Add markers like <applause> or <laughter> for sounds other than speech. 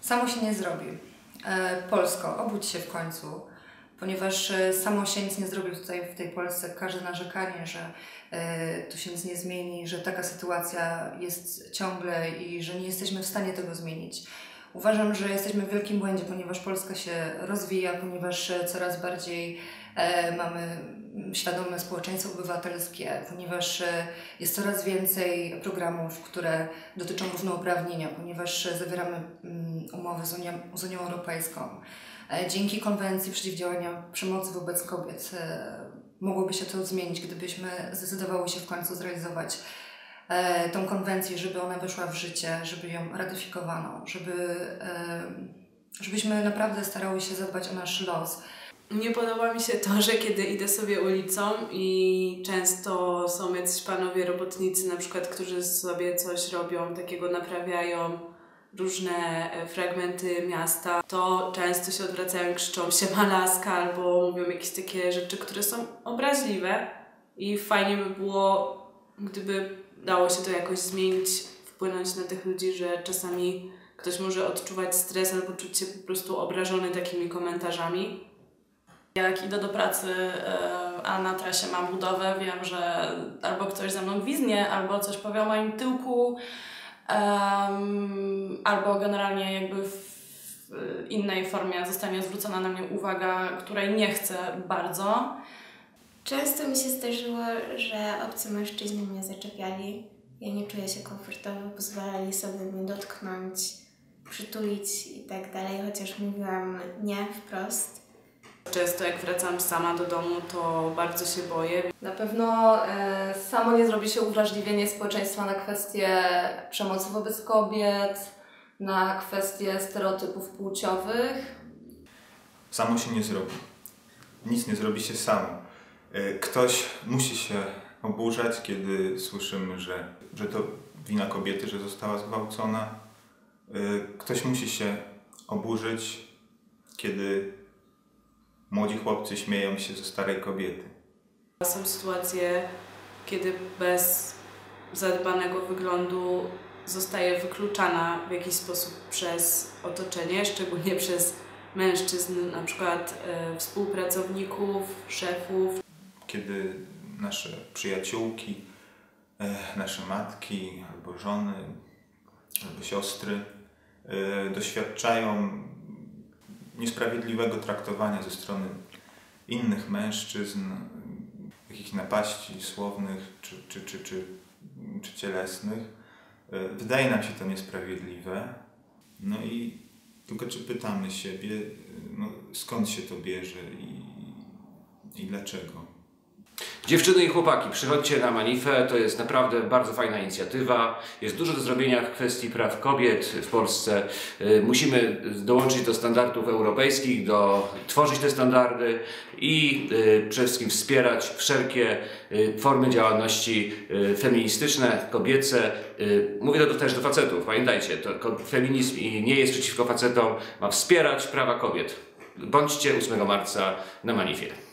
Samo się nie zrobi. E, Polsko, obudź się w końcu, ponieważ e, samo się nic nie zrobi tutaj w tej Polsce. Każde narzekanie, że e, tu się nic nie zmieni, że taka sytuacja jest ciągle i że nie jesteśmy w stanie tego zmienić. Uważam, że jesteśmy w wielkim błędzie, ponieważ Polska się rozwija, ponieważ coraz bardziej mamy mm, świadome społeczeństwo obywatelskie, ponieważ e, jest coraz więcej programów, które dotyczą równouprawnienia, ponieważ e, zawieramy mm, umowy z Unią, z Unią Europejską. E, Dzięki konwencji przeciwdziałania przemocy wobec kobiet e, mogłoby się to zmienić, gdybyśmy zdecydowały się w końcu zrealizować e, tą konwencję, żeby ona weszła w życie, żeby ją ratyfikowano, żeby, e, żebyśmy naprawdę starały się zadbać o nasz los. Nie podoba mi się to, że kiedy idę sobie ulicą i często są jacyś panowie robotnicy, na przykład, którzy sobie coś robią, takiego naprawiają różne e, fragmenty miasta, to często się odwracają krzyczą się malaska albo mówią jakieś takie rzeczy, które są obraźliwe i fajnie by było, gdyby dało się to jakoś zmienić, wpłynąć na tych ludzi, że czasami ktoś może odczuwać stres albo czuć się po prostu obrażony takimi komentarzami. Jak idę do pracy, e, a na trasie mam budowę, wiem, że albo ktoś ze mną gwiznie, albo coś powie o moim tyłku, em, albo generalnie jakby w innej formie zostanie zwrócona na mnie uwaga, której nie chcę bardzo. Często mi się zdarzyło, że obcy mężczyźni mnie zaczepiali. Ja nie czuję się komfortowo, pozwalali sobie mnie dotknąć, przytulić i tak dalej, chociaż mówiłam nie wprost. Często jak wracam sama do domu, to bardzo się boję. Na pewno e, samo nie zrobi się uwrażliwienie społeczeństwa na kwestie przemocy wobec kobiet, na kwestie stereotypów płciowych. Samo się nie zrobi. Nic nie zrobi się samo. Y, Ktoś musi się oburzać, kiedy słyszymy, że, że to wina kobiety, że została zgwałcona. Y, Ktoś musi się oburzyć, kiedy młodzi chłopcy śmieją się ze starej kobiety. Są sytuacje, kiedy bez zadbanego wyglądu zostaje wykluczana w jakiś sposób przez otoczenie, szczególnie <laughs> przez mężczyzn, na przykład e, współpracowników, szefów. Kiedy nasze przyjaciółki, e, nasze matki albo żony, albo siostry e, doświadczają niesprawiedliwego traktowania ze strony innych mężczyzn, jakichś napaści słownych czy, czy, czy, czy, czy cielesnych. E, Wydaje nam się to niesprawiedliwe. No i tylko czy pytamy siebie, e, no, skąd się to bierze i, i dlaczego? Dziewczyny i chłopaki, przychodźcie na Manifę, to jest naprawdę bardzo fajna inicjatywa. Jest dużo do zrobienia w kwestii praw kobiet w Polsce. Y, Musimy dołączyć do standardów europejskich, do, tworzyć te standardy i y, przede wszystkim wspierać wszelkie y, formy działalności feministyczne, kobiece. Mówię to też do facetów, pamiętajcie, to feminizm nie jest przeciwko facetom, ma wspierać prawa kobiet. Bądźcie 8 marca na Manifie.